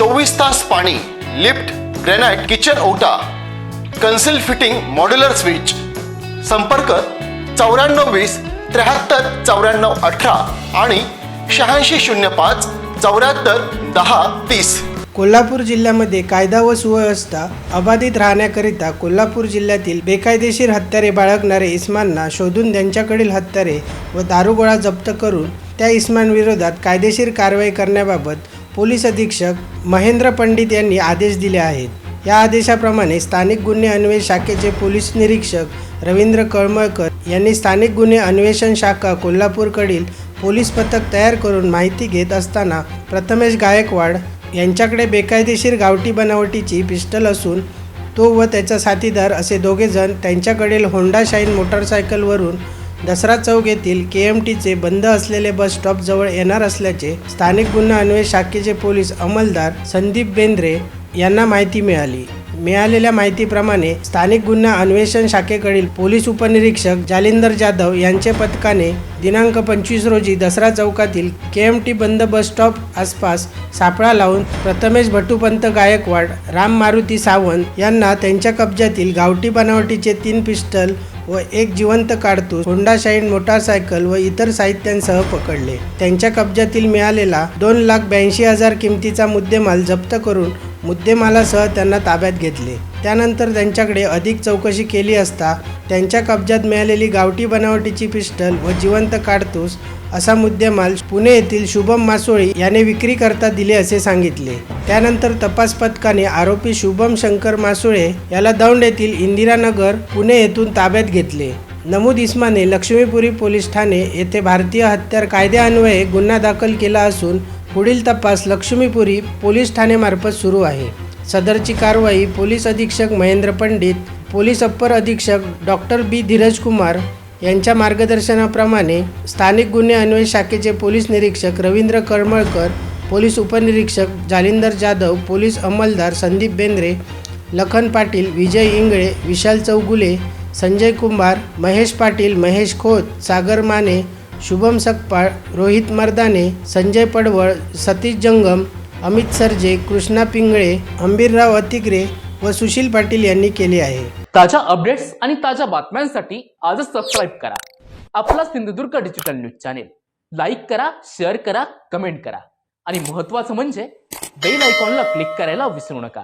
चोवीस तास पाणी लिफ्ट ग्रेनाइट किचन ओटा कन्सिल फिटिंग मॉड्युलर स्विच. संपर्क चौऱ्याण्णव वीस त्र्याहत्तर चौऱ्याण्णव अठरा आणि शहाऐंशी शून्य पाच चौऱ्याहत्तर दहा तीस. कोल्हापूर जिल्ह्यामध्ये कायदा व सुव्यवस्था अबाधित राहण्याकरिता कोल्हापूर जिल्ह्यातील बेकायदेशीर हत्यारे बाळगणारे इस्मांना शोधून त्यांच्याकडील हत्यारे व दारुगोळा जप्त करून त्या इस्मांविरोधात कायदेशीर कारवाई करण्याबाबत पोलीस अधीक्षक महेंद्र पंडित यांनी आदेश दिले आहेत. या आदेशाप्रमाणे स्थानिक गुन्हे अन्वेषण शाखेचे पोलीस निरीक्षक रवींद्र कळमळकर यांनी स्थानिक गुन्हे अन्वेषण शाखा कोल्हापूरकडील पोलीस पथक तयार करून माहिती घेत असताना प्रथमेश गायकवाड यांच्याकडे बेकायदेशीर गावठी बनावटीची पिस्टल असून तो व त्याचा साथीदार असे दोघेजण त्यांच्याकडील होंडा शाईन मोटरसायकलवरून दसरा चौक येथील के एम टीचे बंद असलेले बस स्टॉप जवळ येणार असल्याचे स्थानिक गुन्हा अन्वेष शाखेचे पोलीस अंमलदार संदीप बेंद्रे यांना माहिती मिळाली. मिळालेल्या माहितीप्रमाणे स्थानिक गुन्हा अन्वेषण शाखेकडील पोलीस उपनिरीक्षक जालिंदर जाधव यांचे पथकाने दिनांक पंचवीस रोजी दसरा चौकातील के एम टी बंद बस स्टॉप आसपास सापळा लावून प्रथमेश भटूपंत गायकवाड राम मारुती सावंत यांना त्यांच्या कब्जातील गावठी बनावटीचे तीन पिस्टल व एक जिवंत काडतूस होंडा शाईन मोटारसायकल व इतर साहित्यांसह पकडले. त्यांच्या कब्जातील मिळालेला दोन लाख ब्याऐंशी हजार किमतीचा मुद्देमाल जप्त करून मुद्देमालासह त्यांना ताब्यात घेतले. त्यानंतर त्यांच्याकडे अधिक चौकशी केली असता त्यांच्या कब्जात मिळालेली गावठी बनावटीची पिस्टल व जिवंत काडतूस असा मुद्देमाल पुणे येथील शुभम मासोळी याने विक्री करता दिले असे सांगितले. त्यानंतर तपास पथकाने आरोपी शुभम शंकर मासोळे याला दौंड येथील इंदिरानगर पुणे येथून ताब्यात घेतले. नमूद इस्माने लक्ष्मीपुरी पोलीस ठाणे येथे भारतीय हत्यार कायद्यान्वये गुन्हा दाखल केला असून पुढील तपास लक्ष्मीपुरी पोलीस ठाणेमार्फत सुरू आहे. सदरची कारवाई पोलीस अधीक्षक महेंद्र पंडित पोलीस अप्पर अधीक्षक डॉक्टर बी. धीरज कुमार यांच्या मार्गदर्शनाप्रमाणे स्थानिक गुन्हे अन्वेष शाखेचे पोलीस निरीक्षक रवींद्र करमळकर पोलीस उपनिरीक्षक जालिंदर जाधव पोलीस अंमलदार संदीप बेंद्रे लखन पाटील विजय इंगळे विशाल चौगुले संजय कुंभार महेश पाटील महेश खोत सागर माने शुभम सकपाळ रोहित मर्दाने संजय पडवळ सतीश जंगम अमित सरजे कृष्णा पिंगळे अंबीरराव अतिग्रे व सुशील पाटील यांनी केले आहे. ताज्या अपडेट्स आणि ताज्या बातम्यांसाठी आजच सबस्क्राईब करा. आपला Sindhudurg digital news channel like करा शेअर करा कमेंट करा. आणि महत्त्वाचं म्हणजे बेल आयकॉनला क्लिक करायला विसरू नका.